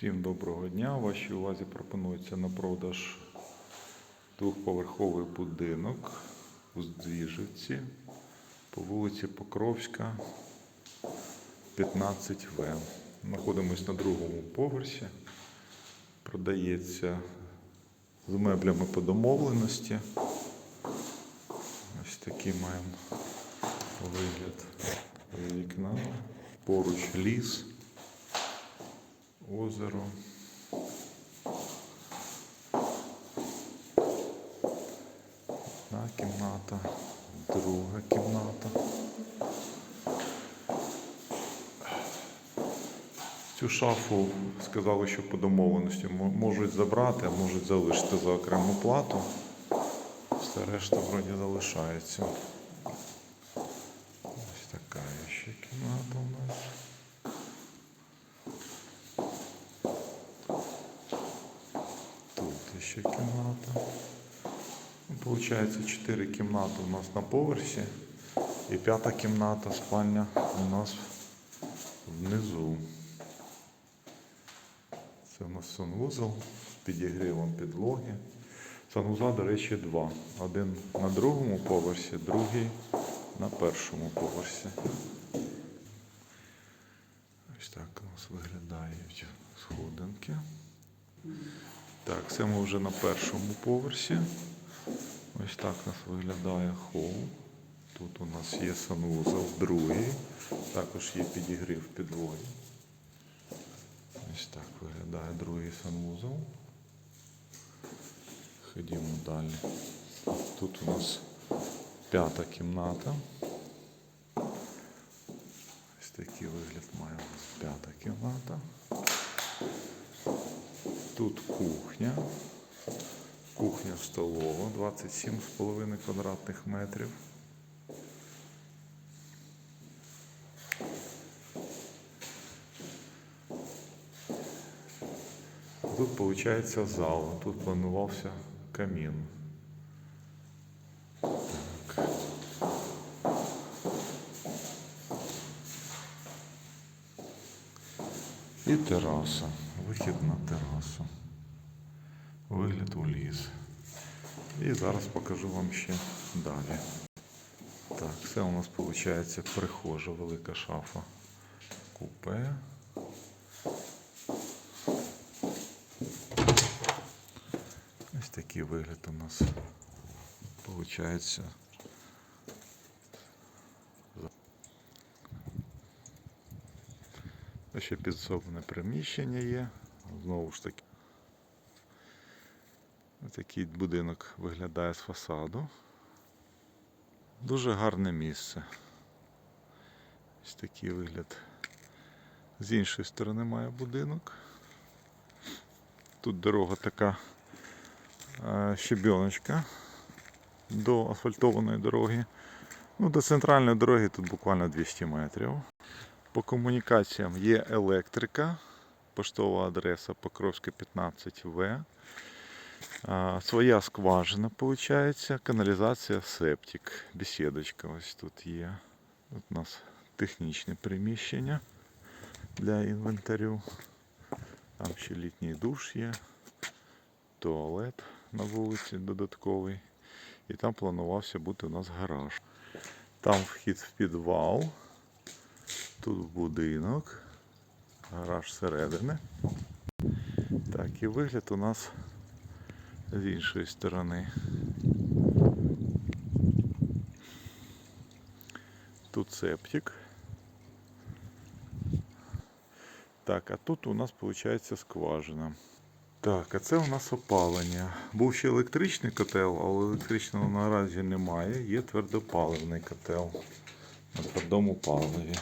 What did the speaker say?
Всім доброго дня. Вашій увазі пропонується на продаж двохповерховий будинок у Здвіжівці по вулиці Покровська, 15В. Знаходимось на другому поверсі. Продається з меблями по домовленості. Ось такий маємо вигляд з вікна. Поруч ліс озеро. Одна кімната, друга кімната. Цю шафу сказали, що по домовленості можуть забрати, а можуть залишити за окрему плату. Все решта вроді залишається. Ось така ще кімната у нас. Тут ще кімната. Получається 4 кімнати у нас на поверсі. І п'ята кімната, спальня у нас внизу. Це у нас санвузол з підігрівом підлоги. Санвузла, до речі, два. Один на другому поверсі, другий на першому поверсі. Ось так у нас виглядають сходинки. Так, це ми вже на першому поверсі. Ось так у нас виглядає хол. Тут у нас є санвузол, другий. Також є підігрів підлоги. Ось так виглядає другий санвузол. Ходімо далі. Тут у нас п'ята кімната. Ось такий вигляд має у нас п'ята кімната. Тут кухня. Кухня столова 27,5 квадратних метрів. Тут виходить зал. Тут планувався камін. Так. І тераса. Вихід на терасу. Вигляд у ліс. І зараз покажу вам ще далі. Так, це у нас виходить прихожа, велика шафа. Купе. Ось такий вигляд у нас виходить. Ще підсобне приміщення є. Знову ж таки. Такий будинок виглядає з фасаду. Дуже гарне місце. Ось такий вигляд. З іншої сторони має будинок. Тут дорога така е, щебіночка до асфальтованої дороги. Ну, до центральної дороги тут буквально 200 метрів. По комунікаціям є електрика, поштова адреса Покровська 15В. Своя скважина, виходить, каналізація септик, бесідочка ось тут є. Тут у нас технічне приміщення для інвентарю. Там ще літній душ є, туалет на вулиці додатковий. І там планувався бути у нас гараж. Там вхід в підвал, тут будинок, гараж зсередини. Так, і вигляд у нас з іншої сторони. Тут септик. Так, а тут у нас виходить скважина. Так, а це у нас опалення. Був ще електричний котел, але електричного наразі немає. Є твердопаливний котел на твердому паливі.